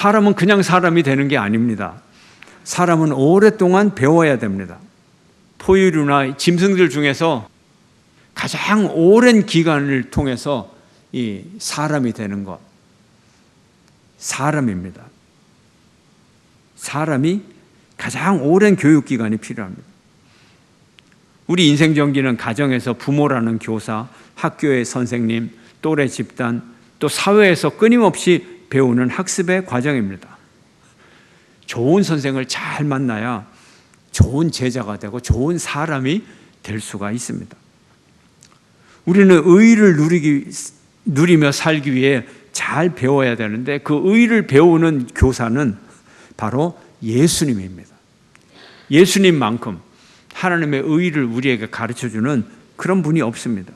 사람은 그냥 사람이 되는 게 아닙니다. 사람은 오랫동안 배워야 됩니다. 포유류나 짐승들 중에서 가장 오랜 기간을 통해서 이 사람이 되는 것. 사람입니다. 사람이 가장 오랜 교육 기간이 필요합니다. 우리 인생 전기는 가정에서 부모라는 교사, 학교의 선생님, 또래 집단, 또 사회에서 끊임없이 배우는 학습의 과정입니다. 좋은 선생을 잘 만나야 좋은 제자가 되고 좋은 사람이 될 수가 있습니다. 우리는 의를 누리기, 누리며 살기 위해 잘 배워야 되는데 그 의를 배우는 교사는 바로 예수님입니다. 예수님만큼 하나님의 의를 우리에게 가르쳐 주는 그런 분이 없습니다.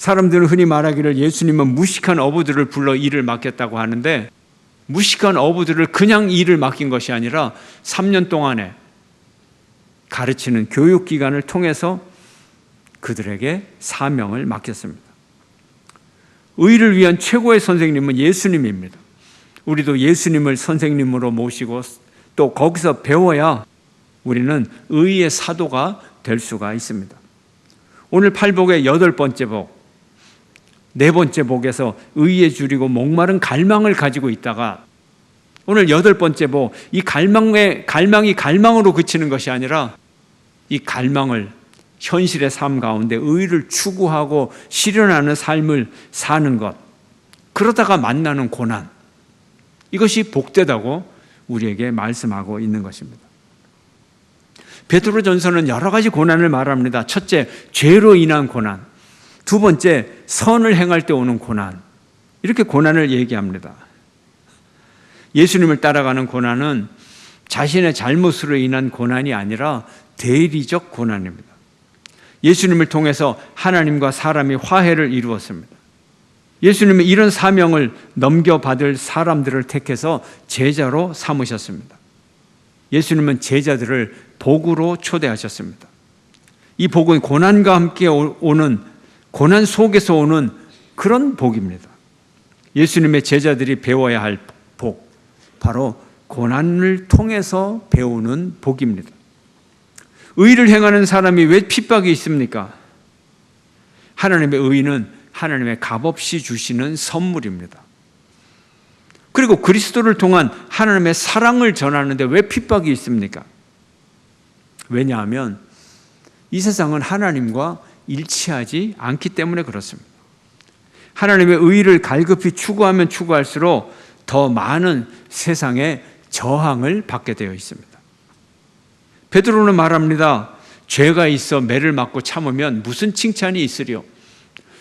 사람들은 흔히 말하기를 예수님은 무식한 어부들을 불러 일을 맡겼다고 하는데 무식한 어부들을 그냥 일을 맡긴 것이 아니라 3년 동안에 가르치는 교육 기간을 통해서 그들에게 사명을 맡겼습니다. 의를 위한 최고의 선생님은 예수님입니다. 우리도 예수님을 선생님으로 모시고 또 거기서 배워야 우리는 의의 사도가 될 수가 있습니다. 오늘 팔복의 여덟 번째 복, 네 번째 복에서 의에 줄이고 목마른 갈망을 가지고 있다가 오늘 여덟 번째 복, 이 갈망의 갈망이 갈망으로 그치는 것이 아니라 이 갈망을 현실의 삶 가운데 의를 추구하고 실현하는 삶을 사는 것. 그러다가 만나는 고난. 이것이 복되다고 우리에게 말씀하고 있는 것입니다. 베드로 전서는 여러 가지 고난을 말합니다. 첫째, 죄로 인한 고난. 두 번째, 선을 행할 때 오는 고난. 이렇게 고난을 얘기합니다. 예수님을 따라가는 고난은 자신의 잘못으로 인한 고난이 아니라 대리적 고난입니다. 예수님을 통해서 하나님과 사람이 화해를 이루었습니다. 예수님은 이런 사명을 넘겨받을 사람들을 택해서 제자로 삼으셨습니다. 예수님은 제자들을 복으로 초대하셨습니다. 이 복은 고난과 함께 오는 고난 속에서 오는 그런 복입니다. 예수님의 제자들이 배워야 할 복, 바로 고난을 통해서 배우는 복입니다. 의를 행하는 사람이 왜 핍박이 있습니까? 하나님의 의는 하나님의 값없이 주시는 선물입니다. 그리고 그리스도를 통한 하나님의 사랑을 전하는데 왜 핍박이 있습니까? 왜냐하면 이 세상은 하나님과 일치하지 않기 때문에 그렇습니다. 하나님의 의를 갈급히 추구하면 추구할수록 더 많은 세상의 저항을 받게 되어 있습니다. 베드로는 말합니다. 죄가 있어 매를 맞고 참으면 무슨 칭찬이 있으리요?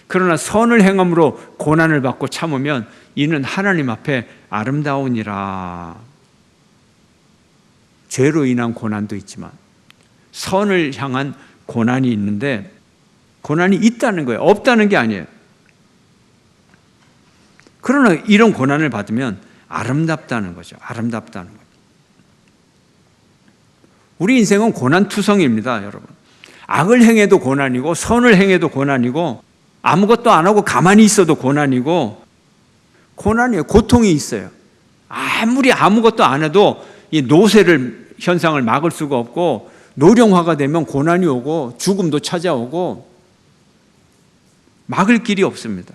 그러나 선을 행함으로 고난을 받고 참으면 이는 하나님 앞에 아름다우니라. 죄로 인한 고난도 있지만 선을 향한 고난이 있는데 고난이 있다는 거예요. 없다는 게 아니에요. 그러나 이런 고난을 받으면 아름답다는 거죠. 아름답다는 거죠. 우리 인생은 고난투성입니다, 여러분. 악을 행해도 고난이고, 선을 행해도 고난이고, 아무것도 안 하고 가만히 있어도 고난이고, 고난이에요. 고통이 있어요. 아무리 아무것도 안 해도 이 노쇠를 현상을 막을 수가 없고, 노령화가 되면 고난이 오고, 죽음도 찾아오고, 막을 길이 없습니다.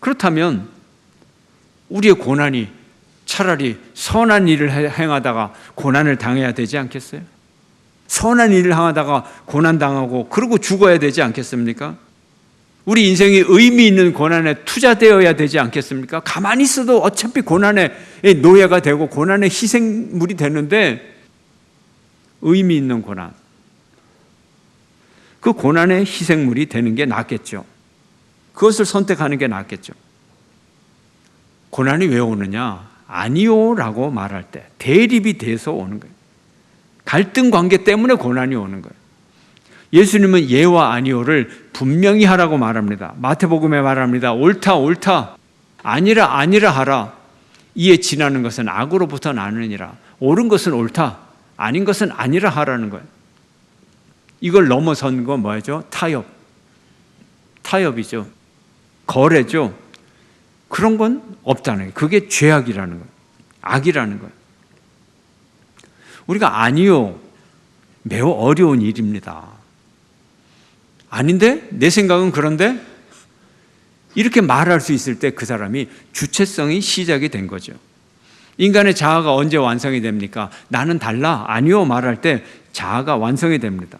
그렇다면, 우리의 고난이 차라리 선한 일을 행하다가 고난을 당해야 되지 않겠어요? 선한 일을 행하다가 고난 당하고 그러고 죽어야 되지 않겠습니까? 우리 인생이 의미 있는 고난에 투자되어야 되지 않겠습니까? 가만히 있어도 어차피 고난의 노예가 되고 고난의 희생물이 되는데 의미 있는 고난. 그 고난의 희생물이 되는 게 낫겠죠. 그것을 선택하는 게 낫겠죠. 고난이 왜 오느냐? 아니요 라고 말할 때 대립이 돼서 오는 거예요. 갈등 관계 때문에 고난이 오는 거예요. 예수님은 예와 아니요를 분명히 하라고 말합니다. 마태복음에 말합니다. 옳다, 옳다. 아니라, 아니라 하라. 이에 지나는 것은 악으로부터 나느니라. 옳은 것은 옳다. 아닌 것은 아니라 하라는 거예요. 이걸 넘어선 거 뭐죠? 타협. 타협이죠. 거래죠. 그런 건 없다는 거예요. 그게 죄악이라는 거예요. 악이라는 거예요. 우리가 아니요. 매우 어려운 일입니다. 아닌데? 내 생각은 그런데? 이렇게 말할 수 있을 때 그 사람이 주체성이 시작이 된 거죠. 인간의 자아가 언제 완성이 됩니까? 나는 달라. 아니요. 말할 때 자아가 완성이 됩니다.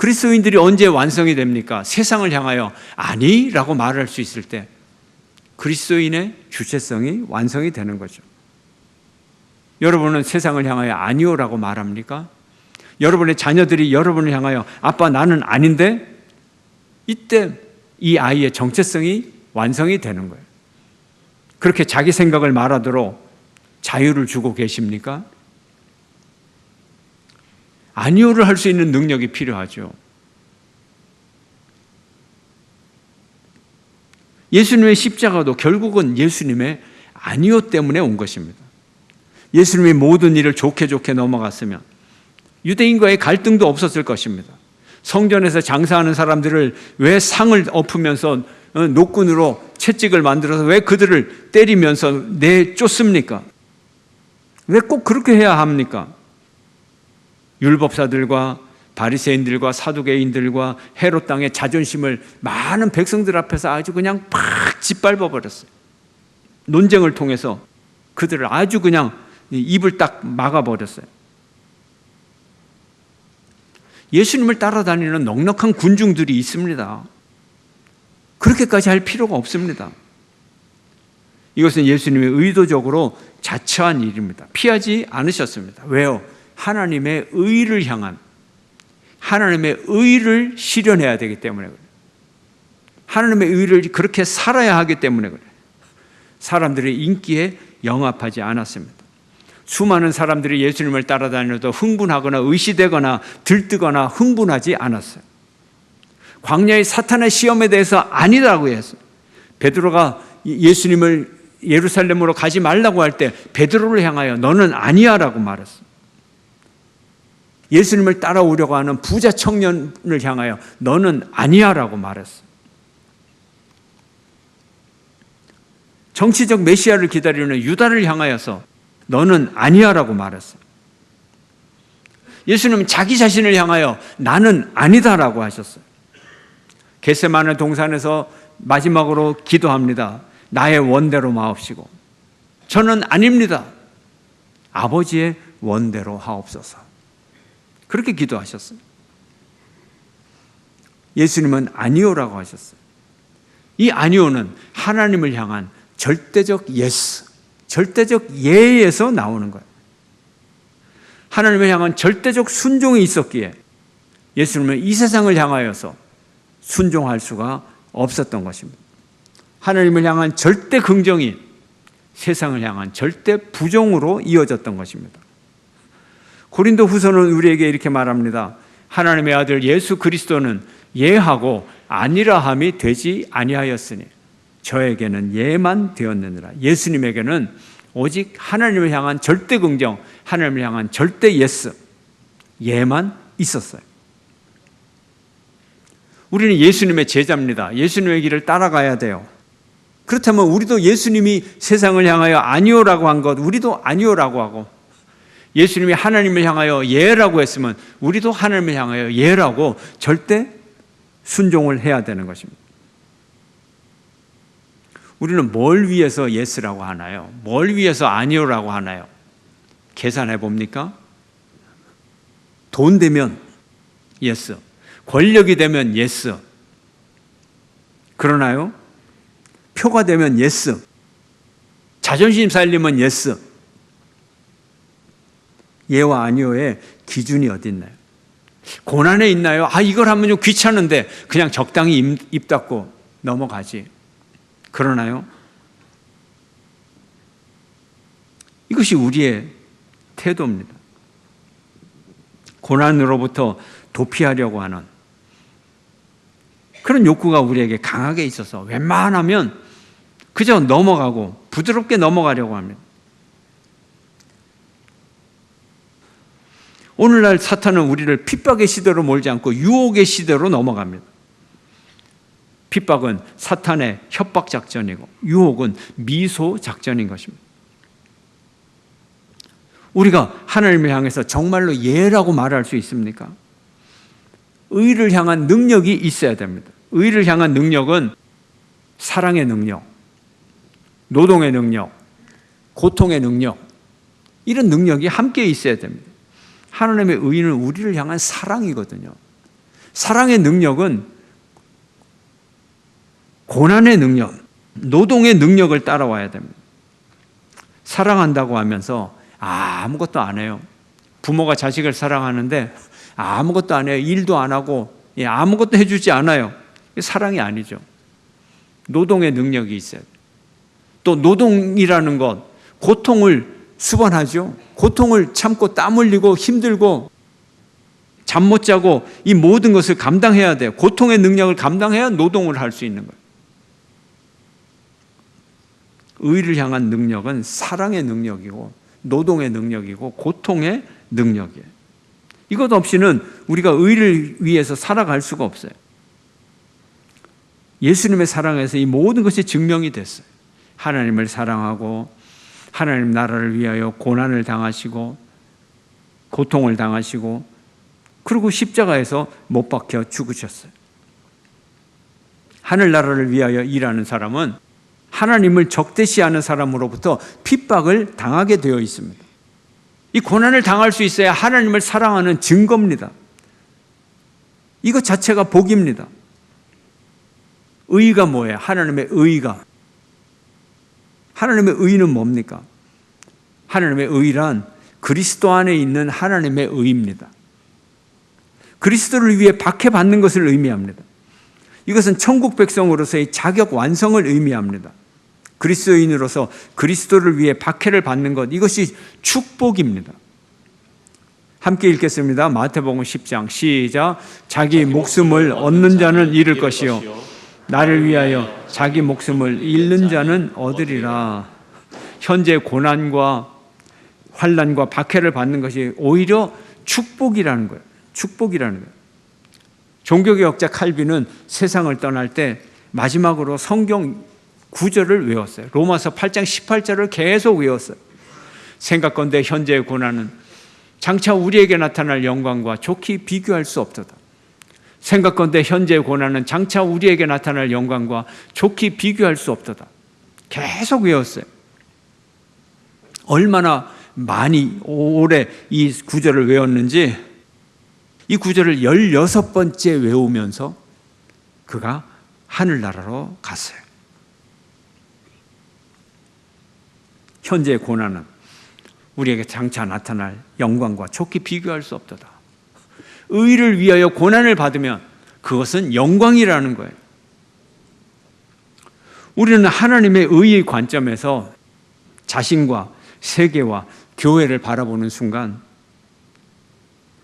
그리스도인들이 언제 완성이 됩니까? 세상을 향하여 아니라고 말할 수 있을 때 그리스도인의 주체성이 완성이 되는 거죠. 여러분은 세상을 향하여 아니요라고 말합니까? 여러분의 자녀들이 여러분을 향하여 아빠 나는 아닌데 이때 이 아이의 정체성이 완성이 되는 거예요. 그렇게 자기 생각을 말하도록 자유를 주고 계십니까? 아니요를 할 수 있는 능력이 필요하죠. 예수님의 십자가도 결국은 예수님의 아니요 때문에 온 것입니다. 예수님이 모든 일을 좋게 좋게 넘어갔으면 유대인과의 갈등도 없었을 것입니다. 성전에서 장사하는 사람들을 왜 상을 엎으면서 어, 노끈으로 채찍을 만들어서 왜 그들을 때리면서 내쫓습니까? 왜 꼭 그렇게 해야 합니까? 율법사들과 바리새인들과 사두개인들과 헤롯 땅의 자존심을 많은 백성들 앞에서 아주 그냥 팍 짓밟아 버렸어요. 논쟁을 통해서 그들을 아주 그냥 입을 딱 막아 버렸어요. 예수님을 따라다니는 넉넉한 군중들이 있습니다. 그렇게까지 할 필요가 없습니다. 이것은 예수님이 의도적으로 자처한 일입니다. 피하지 않으셨습니다. 왜요? 하나님의 의를 향한 하나님의 의를 실현해야 되기 때문에 그래요. 하나님의 의를 그렇게 살아야 하기 때문에 그래요. 사람들의 인기에 영합하지 않았습니다. 수많은 사람들이 예수님을 따라다녀도 흥분하거나 의시되거나 들뜨거나 흥분하지 않았어요. 광야의 사탄의 시험에 대해서 아니라고 했어요. 베드로가 예수님을 예루살렘으로 가지 말라고 할 때 베드로를 향하여 너는 아니야라고 말했어요. 예수님을 따라오려고 하는 부자 청년을 향하여 너는 아니야라고 말했어요. 정치적 메시아를 기다리는 유다를 향하여서 너는 아니야라고 말했어요. 예수님은 자기 자신을 향하여 나는 아니다라고 하셨어요. 겟세마네 동산에서 마지막으로 기도합니다. 나의 원대로 마옵시고 저는 아닙니다. 아버지의 원대로 하옵소서. 그렇게 기도하셨어요. 예수님은 아니오라고 하셨어요. 이 아니오는 하나님을 향한 절대적 예스, 절대적 예에서 나오는 거예요. 하나님을 향한 절대적 순종이 있었기에 예수님은 이 세상을 향하여서 순종할 수가 없었던 것입니다. 하나님을 향한 절대 긍정이 세상을 향한 절대 부정으로 이어졌던 것입니다. 고린도 후서는 우리에게 이렇게 말합니다. 하나님의 아들 예수 그리스도는 예하고 아니라함이 되지 아니하였으니 저에게는 예만 되었느니라. 예수님에게는 오직 하나님을 향한 절대 긍정, 하나님을 향한 절대 예스, 예만 있었어요. 우리는 예수님의 제자입니다. 예수님의 길을 따라가야 돼요. 그렇다면 우리도 예수님이 세상을 향하여 아니오라고 한 것, 우리도 아니오라고 하고, 예수님이 하나님을 향하여 예라고 했으면 우리도 하나님을 향하여 예라고 절대 순종을 해야 되는 것입니다. 우리는 뭘 위해서 예스라고 하나요? 뭘 위해서 아니오라고 하나요? 계산해 봅니까? 돈 되면 예스. 권력이 되면 예스. 그러나요? 표가 되면 예스. 자존심 살리면 예스. 예와 아니오의 기준이 어디 있나요? 고난에 있나요? 아, 이걸 하면 좀 귀찮은데 그냥 적당히 입, 입 닫고 넘어가지. 그러나요? 이것이 우리의 태도입니다. 고난으로부터 도피하려고 하는 그런 욕구가 우리에게 강하게 있어서 웬만하면 그저 넘어가고 부드럽게 넘어가려고 합니다. 오늘날 사탄은 우리를 핍박의 시대로 몰지 않고 유혹의 시대로 넘어갑니다. 핍박은 사탄의 협박 작전이고 유혹은 미소 작전인 것입니다. 우리가 하나님을 향해서 정말로 예라고 말할 수 있습니까? 의를 향한 능력이 있어야 됩니다. 의를 향한 능력은 사랑의 능력, 노동의 능력, 고통의 능력, 이런 능력이 함께 있어야 됩니다. 하나님의 의는 우리를 향한 사랑이거든요. 사랑의 능력은 고난의 능력, 노동의 능력을 따라와야 됩니다. 사랑한다고 하면서 아무것도 안 해요. 부모가 자식을 사랑하는데 아무것도 안 해요. 일도 안 하고 예, 아무것도 해주지 않아요. 사랑이 아니죠. 노동의 능력이 있어요. 또 노동이라는 것, 고통을 수반하죠. 고통을 참고 땀 흘리고 힘들고 잠 못 자고 이 모든 것을 감당해야 돼요. 고통의 능력을 감당해야 노동을 할 수 있는 거예요. 의를 향한 능력은 사랑의 능력이고 노동의 능력이고 고통의 능력이에요. 이것 없이는 우리가 의를 위해서 살아갈 수가 없어요. 예수님의 사랑에서 이 모든 것이 증명이 됐어요. 하나님을 사랑하고 하나님 나라를 위하여 고난을 당하시고 고통을 당하시고 그리고 십자가에서 못 박혀 죽으셨어요. 하늘 나라를 위하여 일하는 사람은 하나님을 적대시하는 사람으로부터 핍박을 당하게 되어 있습니다. 이 고난을 당할 수 있어야 하나님을 사랑하는 증거입니다. 이것 자체가 복입니다. 의가 뭐예요? 하나님의 의가. 하나님의 의는 뭡니까? 하나님의 의란 그리스도 안에 있는 하나님의 의입니다. 그리스도를 위해 박해받는 것을 의미합니다. 이것은 천국 백성으로서의 자격 완성을 의미합니다. 그리스도인으로서 그리스도를 위해 박해를 받는 것 이것이 축복입니다. 함께 읽겠습니다. 마태복음 10장 시작 자기 목숨을 얻는 자는 잃을 것이요 나를 위하여 자기 목숨을 잃는 자는 얻으리라. 현재 고난과 환란과 박해를 받는 것이 오히려 축복이라는 거예요. 축복이라는 거예요. 종교개혁자 칼빈은 세상을 떠날 때 마지막으로 성경 구절을 외웠어요. 로마서 8장 18절을 계속 외웠어요. 생각건대 현재의 고난은 장차 우리에게 나타날 영광과 좋게 비교할 수 없도다. 생각건대 현재의 고난은 장차 우리에게 나타날 영광과 좋게 비교할 수 없도다. 계속 외웠어요. 얼마나 많이 오래 이 구절을 외웠는지 이 구절을 16번째 외우면서 그가 하늘나라로 갔어요. 현재의 고난은 우리에게 장차 나타날 영광과 좋게 비교할 수 없도다. 의를 위하여 고난을 받으면 그것은 영광이라는 거예요. 우리는 하나님의 의의 관점에서 자신과 세계와 교회를 바라보는 순간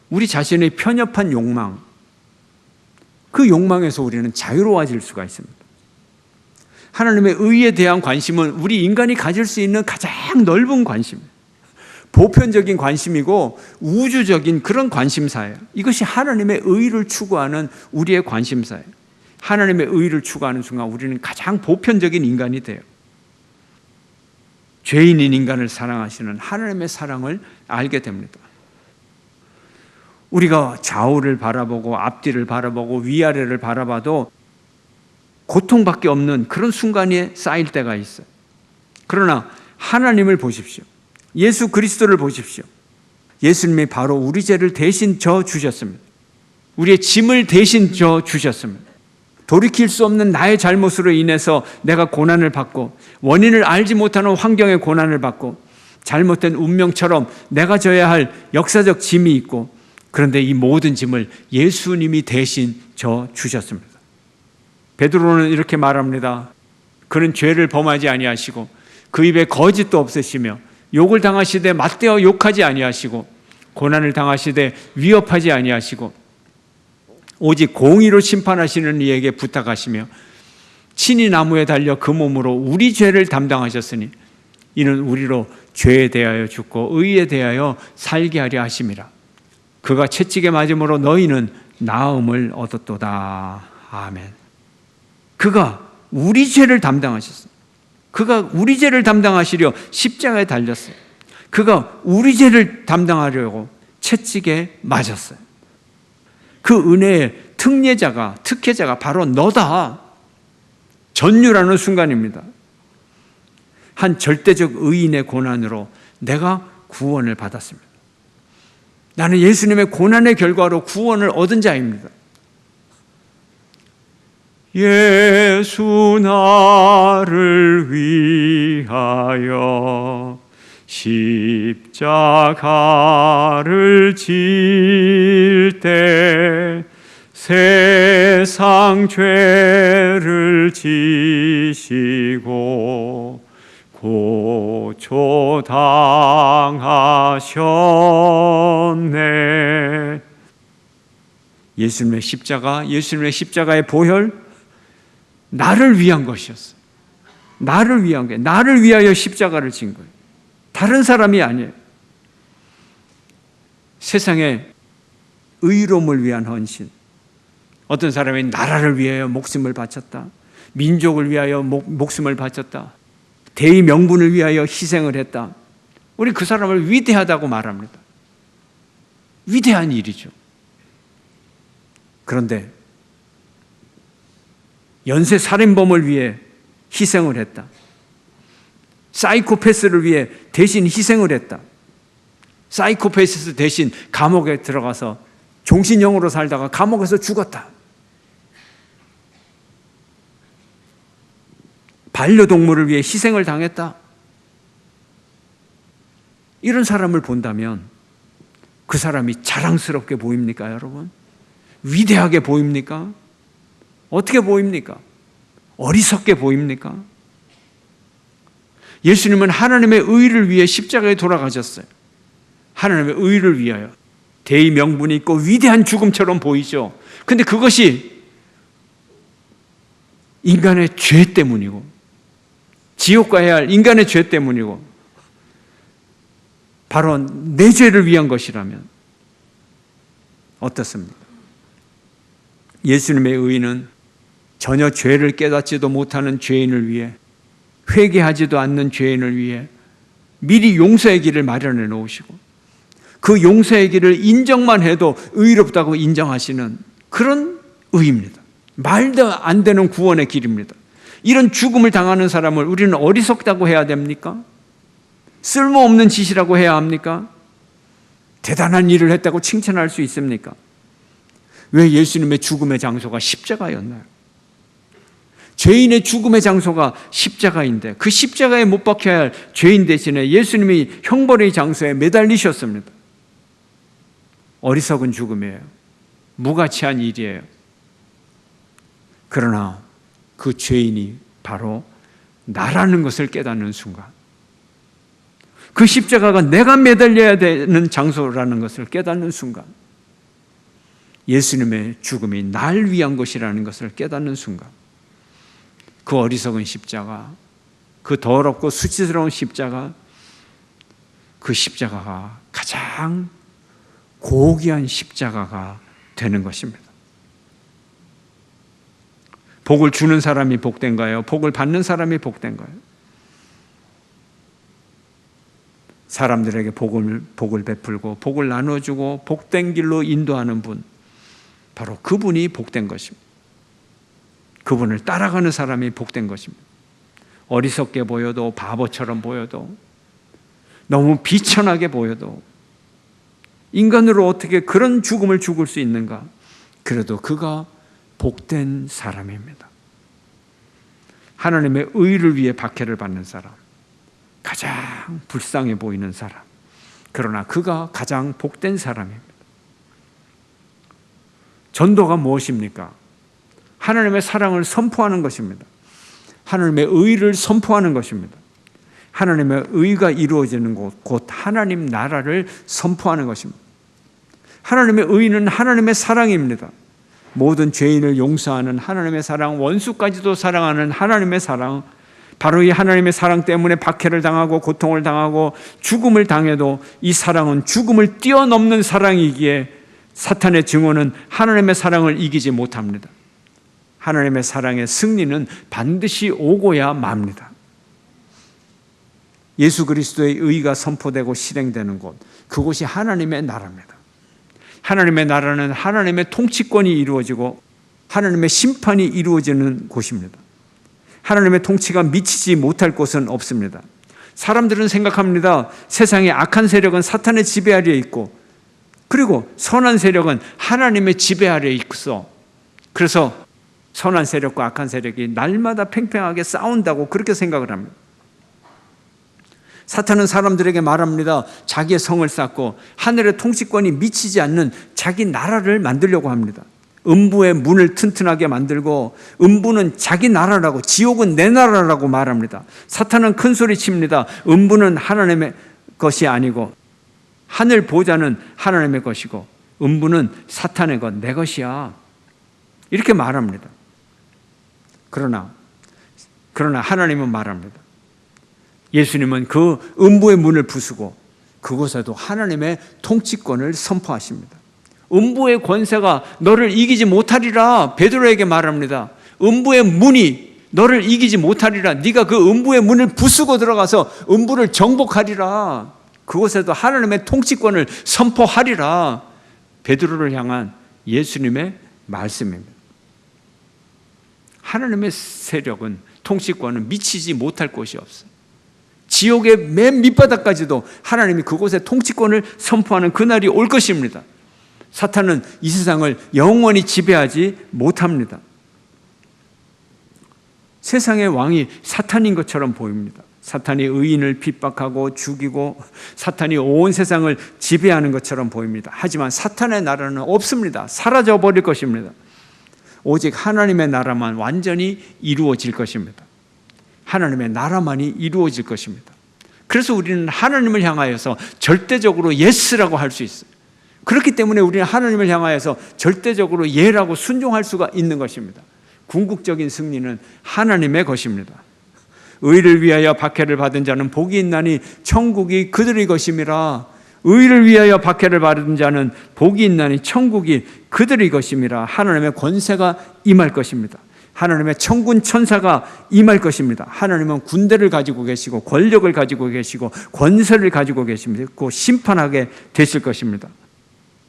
우리 자신의 편협한 욕망, 그 욕망에서 우리는 자유로워질 수가 있습니다. 하나님의 의에 대한 관심은 우리 인간이 가질 수 있는 가장 넓은 관심, 보편적인 관심이고 우주적인 그런 관심사예요. 이것이 하나님의 의를 추구하는 우리의 관심사예요. 하나님의 의를 추구하는 순간 우리는 가장 보편적인 인간이 돼요. 죄인인 인간을 사랑하시는 하나님의 사랑을 알게 됩니다. 우리가 좌우를 바라보고 앞뒤를 바라보고 위아래를 바라봐도 고통밖에 없는 그런 순간이 쌓일 때가 있어요. 그러나 하나님을 보십시오. 예수 그리스도를 보십시오. 예수님이 바로 우리 죄를 대신 져 주셨습니다. 우리의 짐을 대신 져 주셨습니다. 돌이킬 수 없는 나의 잘못으로 인해서 내가 고난을 받고 원인을 알지 못하는 환경의 고난을 받고 잘못된 운명처럼 내가 져야 할 역사적 짐이 있고 그런데 이 모든 짐을 예수님이 대신 져 주셨습니다. 베드로는 이렇게 말합니다. 그는 죄를 범하지 아니하시고 그 입에 거짓도 없으시며 욕을 당하시되 맞대어 욕하지 아니하시고 고난을 당하시되 위협하지 아니하시고 오직 공의로 심판하시는 이에게 부탁하시며 친히 나무에 달려 그 몸으로 우리 죄를 담당하셨으니 이는 우리로 죄에 대하여 죽고 의에 대하여 살게 하려 하심이라. 그가 채찍에 맞음으로 너희는 나음을 얻었도다. 아멘. 그가 우리 죄를 담당하셨어요. 그가 우리 죄를 담당하시려 십자가에 달렸어요. 그가 우리 죄를 담당하려고 채찍에 맞았어요. 그 은혜의 특례자가, 특혜자가 바로 너다. 전율하는 순간입니다. 한 절대적 의인의 고난으로 내가 구원을 받았습니다. 나는 예수님의 고난의 결과로 구원을 얻은 자입니다. 예수 나를 위하여 십자가를 질 때 세상 죄를 지시고 고초당하셨네. 예수님의 십자가, 예수님의 십자가의 보혈, 나를 위한 것이었어요. 나를 위한 게, 나를 위하여 십자가를 진 거예요. 다른 사람이 아니에요. 세상의 의로움을 위한 헌신. 어떤 사람이 나라를 위하여 목숨을 바쳤다. 민족을 위하여 목, 목숨을 바쳤다. 대의 명분을 위하여 희생을 했다. 우리 그 사람을 위대하다고 말합니다. 위대한 일이죠. 그런데 연쇄 살인범을 위해 희생을 했다. 사이코패스를 위해 대신 희생을 했다. 사이코패스 대신 감옥에 들어가서 종신형으로 살다가 감옥에서 죽었다. 반려동물을 위해 희생을 당했다. 이런 사람을 본다면 그 사람이 자랑스럽게 보입니까, 여러분? 위대하게 보입니까? 어떻게 보입니까? 어리석게 보입니까? 예수님은 하나님의 의를 위해 십자가에 돌아가셨어요. 하나님의 의를 위하여. 대의 명분이 있고 위대한 죽음처럼 보이죠. 근데 그것이 인간의 죄 때문이고 지옥 가야 할 인간의 죄 때문이고 바로 내 죄를 위한 것이라면 어떻습니까? 예수님의 의는 전혀 죄를 깨닫지도 못하는 죄인을 위해 회개하지도 않는 죄인을 위해 미리 용서의 길을 마련해 놓으시고 그 용서의 길을 인정만 해도 의롭다고 인정하시는 그런 의입니다. 말도 안 되는 구원의 길입니다. 이런 죽음을 당하는 사람을 우리는 어리석다고 해야 됩니까? 쓸모없는 짓이라고 해야 합니까? 대단한 일을 했다고 칭찬할 수 있습니까? 왜 예수님의 죽음의 장소가 십자가였나요? 죄인의 죽음의 장소가 십자가인데 그 십자가에 못 박혀야 할 죄인 대신에 예수님이 형벌의 장소에 매달리셨습니다. 어리석은 죽음이에요. 무가치한 일이에요. 그러나 그 죄인이 바로 나라는 것을 깨닫는 순간 그 십자가가 내가 매달려야 되는 장소라는 것을 깨닫는 순간 예수님의 죽음이 날 위한 것이라는 것을 깨닫는 순간 그 어리석은 십자가 그 더럽고 수치스러운 십자가 그 십자가가 가장 고귀한 십자가가 되는 것입니다. 복을 주는 사람이 복된가요? 복을 받는 사람이 복된가요? 사람들에게 복을, 복을 베풀고 복을 나눠주고 복된 길로 인도하는 분, 바로 그분이 복된 것입니다. 그분을 따라가는 사람이 복된 것입니다. 어리석게 보여도 바보처럼 보여도 너무 비천하게 보여도 인간으로 어떻게 그런 죽음을 죽을 수 있는가? 그래도 그가 복된 사람입니다. 하나님의 의를 위해 박해를 받는 사람. 가장 불쌍해 보이는 사람. 그러나 그가 가장 복된 사람입니다. 전도가 무엇입니까? 하나님의 사랑을 선포하는 것입니다. 하나님의 의를 선포하는 것입니다. 하나님의 의가 이루어지는 곳, 곧 하나님 나라를 선포하는 것입니다. 하나님의 의는 하나님의 사랑입니다. 모든 죄인을 용서하는 하나님의 사랑, 원수까지도 사랑하는 하나님의 사랑, 바로 이 하나님의 사랑 때문에 박해를 당하고 고통을 당하고 죽음을 당해도 이 사랑은 죽음을 뛰어넘는 사랑이기에 사탄의 증오는 하나님의 사랑을 이기지 못합니다. 하나님의 사랑의 승리는 반드시 오고야 맙니다. 예수 그리스도의 의가 선포되고 실행되는 곳, 그곳이 하나님의 나라입니다. 하나님의 나라는 하나님의 통치권이 이루어지고 하나님의 심판이 이루어지는 곳입니다. 하나님의 통치가 미치지 못할 곳은 없습니다. 사람들은 생각합니다. 세상의 악한 세력은 사탄의 지배 아래에 있고, 그리고 선한 세력은 하나님의 지배 아래에 있어. 그래서 선한 세력과 악한 세력이 날마다 팽팽하게 싸운다고 그렇게 생각을 합니다. 사탄은 사람들에게 말합니다. 자기의 성을 쌓고 하늘의 통치권이 미치지 않는 자기 나라를 만들려고 합니다. 음부의 문을 튼튼하게 만들고 음부는 자기 나라라고 지옥은 내 나라라고 말합니다. 사탄은 큰 소리 칩니다. 음부는 하나님의 것이 아니고 하늘 보좌는 하나님의 것이고 음부는 사탄의 것, 내 것이야. 이렇게 말합니다. 그러나 그러나 하나님은 말합니다. 예수님은 그 음부의 문을 부수고 그곳에도 하나님의 통치권을 선포하십니다. 음부의 권세가 너를 이기지 못하리라 베드로에게 말합니다. 음부의 문이 너를 이기지 못하리라. 네가 그 음부의 문을 부수고 들어가서 음부를 정복하리라. 그곳에도 하나님의 통치권을 선포하리라. 베드로를 향한 예수님의 말씀입니다. 하나님의 세력은 통치권은 미치지 못할 곳이 없어요. 지옥의 맨 밑바닥까지도 하나님이 그곳에 통치권을 선포하는 그날이 올 것입니다. 사탄은 이 세상을 영원히 지배하지 못합니다. 세상의 왕이 사탄인 것처럼 보입니다. 사탄이 의인을 핍박하고 죽이고 사탄이 온 세상을 지배하는 것처럼 보입니다. 하지만 사탄의 나라는 없습니다. 사라져 버릴 것입니다. 오직 하나님의 나라만 완전히 이루어질 것입니다. 하나님의 나라만이 이루어질 것입니다. 그래서 우리는 하나님을 향하여서 절대적으로 예스라고 할 수 있어요. 그렇기 때문에 우리는 하나님을 향하여서 절대적으로 예라고 순종할 수가 있는 것입니다. 궁극적인 승리는 하나님의 것입니다. 의를 위하여 박해를 받은 자는 복이 있나니 천국이 그들의 것임이라. 의를 위하여 박해를 받은 자는 복이 있나니 천국이 그들의 것임이라. 하나님의 권세가 임할 것입니다. 하나님의 천군 천사가 임할 것입니다. 하나님은 군대를 가지고 계시고 권력을 가지고 계시고 권세를 가지고 계십니다. 그 심판하게 되실 것입니다.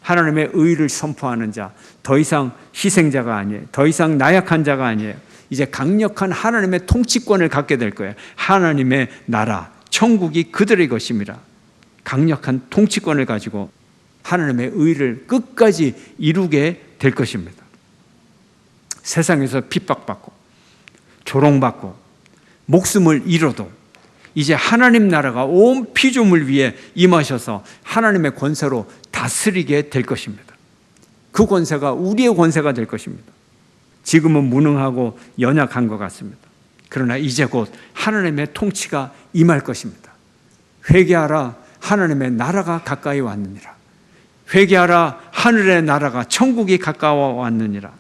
하나님의 의를 선포하는 자, 더 이상 희생자가 아니에요. 더 이상 나약한 자가 아니에요. 이제 강력한 하나님의 통치권을 갖게 될 거예요. 하나님의 나라, 천국이 그들의 것입니다. 강력한 통치권을 가지고 하나님의 의를 끝까지 이루게 될 것입니다. 세상에서 핍박받고 조롱받고 목숨을 잃어도 이제 하나님 나라가 온 피조물 위에 임하셔서 하나님의 권세로 다스리게 될 것입니다. 그 권세가 우리의 권세가 될 것입니다. 지금은 무능하고 연약한 것 같습니다. 그러나 이제 곧 하나님의 통치가 임할 것입니다. 회개하라 하나님의 나라가 가까이 왔느니라. 회개하라 하늘의 나라가 천국이 가까워 왔느니라.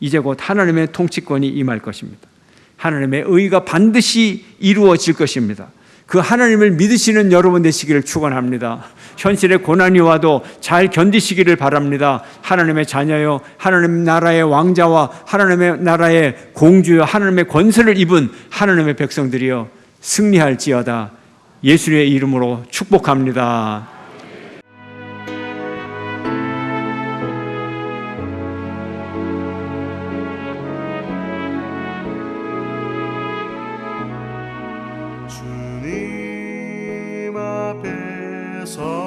이제 곧 하나님의 통치권이 임할 것입니다. 하나님의 의가 반드시 이루어질 것입니다. 그 하나님을 믿으시는 여러분 되시기를 축원합니다. 현실의 고난이 와도 잘 견디시기를 바랍니다. 하나님의 자녀요, 하나님 나라의 왕자와 하나님의 나라의 공주요, 하나님의 권세를 입은 하나님의 백성들이여 승리할지어다. 예수의 이름으로 축복합니다. 주님 앞에서